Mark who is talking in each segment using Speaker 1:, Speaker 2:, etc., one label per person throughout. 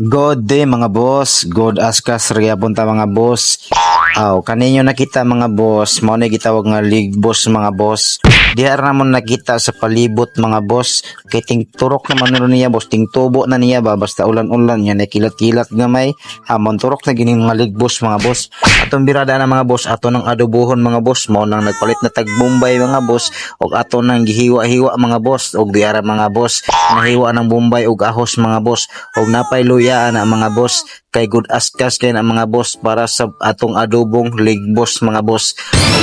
Speaker 1: Good day mga boss, good as kas punta mga boss. Aw, kaninyo nakita mga boss, mao na gitawag nga league boss mga boss. Diha ra mo nakita sa palibot mga boss. Kay ting turok naman niya boss, ting tubo na niya ba? Basta ulan-ulan niya nakilat-kilat nga may hamon turok na gining mga league boss mga boss. Atong birada na mga boss, ato nang adobohon mga boss, mao nang nagpalit na tag Bombay mga boss. Og ato nang gihiwa-hiwa mga boss. Og diara mga boss. Nahiwa ng Bombay og ahos mga boss. Og napay luya na mga boss kay good askas kay na mga boss para sa atong adobong leg boss mga boss.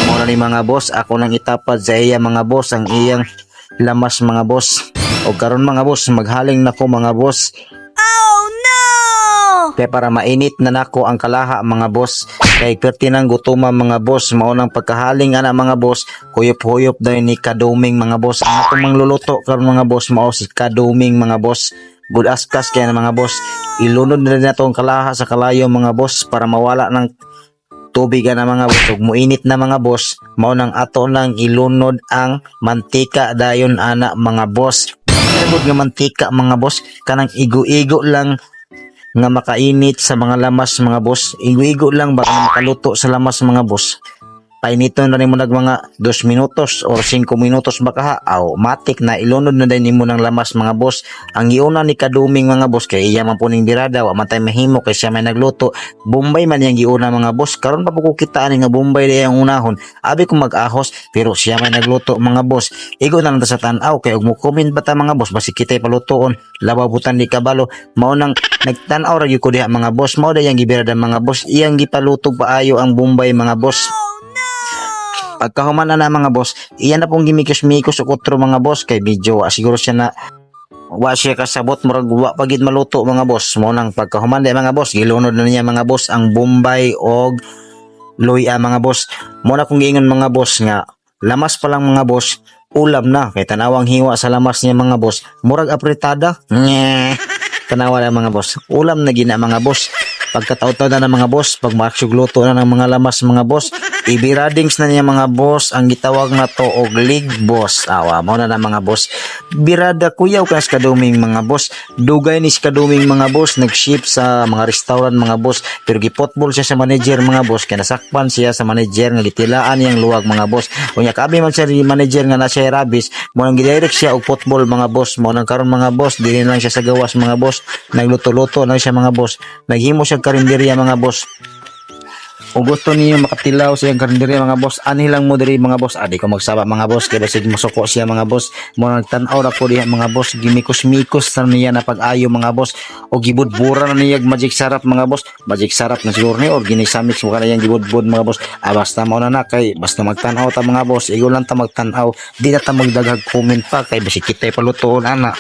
Speaker 1: Na ni mga boss ako nang itapad sa iya mga boss ang iyang lamas mga boss. Og karon mga boss maghaling nako mga boss.
Speaker 2: Oh no!
Speaker 1: kay para mainit na nako ang kalaha mga boss. Kay perti ng gutuma mga boss mao nang pagkahaling ana mga boss. Kuyop-huyop daw ni kaduming mga boss. Ang atong mangluluto karon mga boss mao si kaduming mga boss. Good askas kaya na mga boss ilunod na rin nato ang kalaha sa kalayo mga boss para mawala ng tubig na mga boss ug muinit na mga boss mao nang ato nang ilunod ang mantika dayon ana mga boss Sabod nga mantika mga boss kanang igo-igo lang nga makainit sa mga lamas mga boss. Igo-igo lang baka makaluto sa lamas mga boss. Painito na rin mo nag mga 2 minutos or 5 minutos baka ha. Aw, na ilunod na din mo ng lamas mga boss. Ang iuna ni kaduming mga boss kay iya man po ning birada wa man tay mahimo kay siya may nagluto. Bombay man yang giuna mga boss. Karon pa ko kita ani nga Bombay di ang unahon. Abi ko mag-ahos pero siya may nagluto mga boss. Igo na lang sa tan-aw kay ug mo comment ba ta mga boss basi kitay palutoon. Lababutan di kabalo. Mao nang nagtan-aw ra gyud ko diha mga boss. Mao da yang gibirada mga boss. Iyang gipalutog paayo ang Bombay mga boss. Pagkahuman na na mga boss, iyan na pong gimikos-mikos o kutro mga boss kay medyo ah, siguro siya na wa siya kasabot murag wa pagid maluto mga boss. Mo nang pagkahuman di mga boss gilunod na niya mga boss ang Bombay og Luya mga boss. Mo na kung giingon mga boss nga lamas pa lang mga boss ulam na. Kay tanawang hiwa sa lamas niya mga boss. Murag apretada? Nye. tanawa na mga boss. Ulam na gina mga boss. Pagkataw-taw na ng mga boss. Pag maaksog luto na ng mga lamas mga boss ibiradings na niya mga boss ang gitawag na to og league boss awa mo na na mga boss birada kuyaw ka sa kaduming mga boss dugay ni kaduming mga boss nag-ship sa mga restaurant mga boss pero gipotbol siya sa manager mga boss kaya nasakpan siya sa manager nga gitilaan niyang luwag mga boss unya kabi man siya manager nga na siya rabis mo nang gidirect siya og football mga boss mo nang karon mga boss dili lang siya sa gawas mga boss nagluto-luto na siya mga boss naghimo siya karinderya mga boss kung gusto niyo makatilaw sa iyang karinderya mga boss, ani lang mo diri mga boss. Adi ko magsaba mga boss, kaya basig musuko siya mga boss. Mo nagtan-aw ra ko diha mga boss, gimikos-mikos na niya na pag-ayo mga boss. O gibudbura na niya magic sarap mga boss. Magic sarap na siguro ni or ginisamix mo ka na yung gibudbud mga boss. Ah, basta mo na na kay basta magtan-aw ta mga boss. Igo lang ta magtan-aw. Di na ta magdaghag comment pa kay basig kita paluto ana.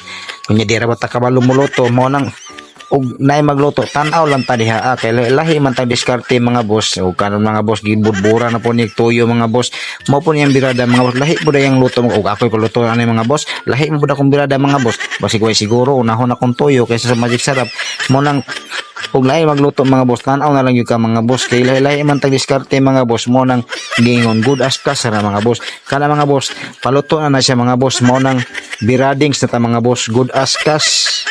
Speaker 1: Kunya di ra ba ta kabalo muluto mo nang og nay magluto tan-aw lang ta diha ah, lahi man ta diskarte mga boss og karon mga boss gibudbura na po ni tuyo mga boss mo po niyang birada mga boss lahi po yung luto mo og ako'y paluto ani mga boss lahi mo po akong birada mga boss basig way siguro unahon akong tuyo kaysa sa magic sarap mo nang og lahi magluto mga boss tan-aw na lang yung ka mga boss kay lahi lahi man ta diskarte mga boss mo nang gingon good as ka sa mga boss kana mga boss paluto na na siya mga boss mo nang biradings na ta mga boss good as kas